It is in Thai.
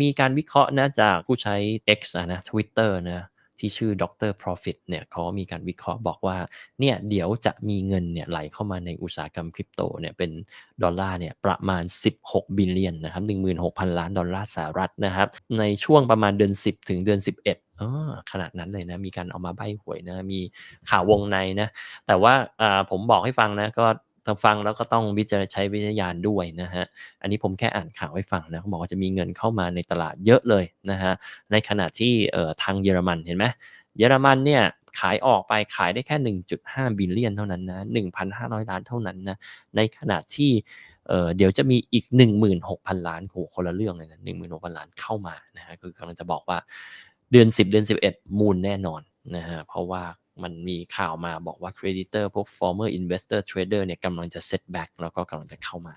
มีการวิเคราะห์นะจากผู้ใช้ X อะนะ Twitter นะที่ชื่อดร Profit เนี่ยเขามีการวิเคราะห์บอกว่าเนี่ยเดี๋ยวจะมีเงินเนี่ยไหลเข้ามาในอุตสาหกรรมคริปโตเนี่ยเป็นดอลลาร์เนี่ยประมาณ 16 บิลเลียนนะครับ16,000 ล้านดอลลาร์สหรัฐนะครับในช่วงประมาณเดือน 10 ถึงเดือน 11อ๋อขนาดนั้นเลยนะมีการเอามาใบหวยนะมีข่าววงในนะแต่ว่าผมบอกให้ฟังนะก็ ฟังแล้วก็ต้องวิจารใช้วิทยานด้วยนะฮะ อันนี้ผมแค่อ่านข่าวให้ฟังนะเขาบอกว่าจะมีเงินเข้ามาในตลาดเยอะเลยนะฮะ ในขณะที่เอ่อทางเยอรมันเห็นไหมเยอรมันเนี่ยขายออกไปขายได้แค่ 1.5 บิลเลียนเท่านั้นนะ 1,500 ล้านเท่านั้นนะ ในขณะที่เเดี๋ยวจะมีอีก 16,000 ล้านโหคนละเรื่องเลยนะ16,000 ล้านเข้ามานะฮะ คือกำลังจะบอกว่าเดือน 10 เดือน 11 มูลแน่นอนนะฮะ เพราะว่า มันมีข่าวมาบอกว่า creditor พวก former investor trader เนี่ยกำลังจะ setback แล้วก็กำลังจะเข้ามา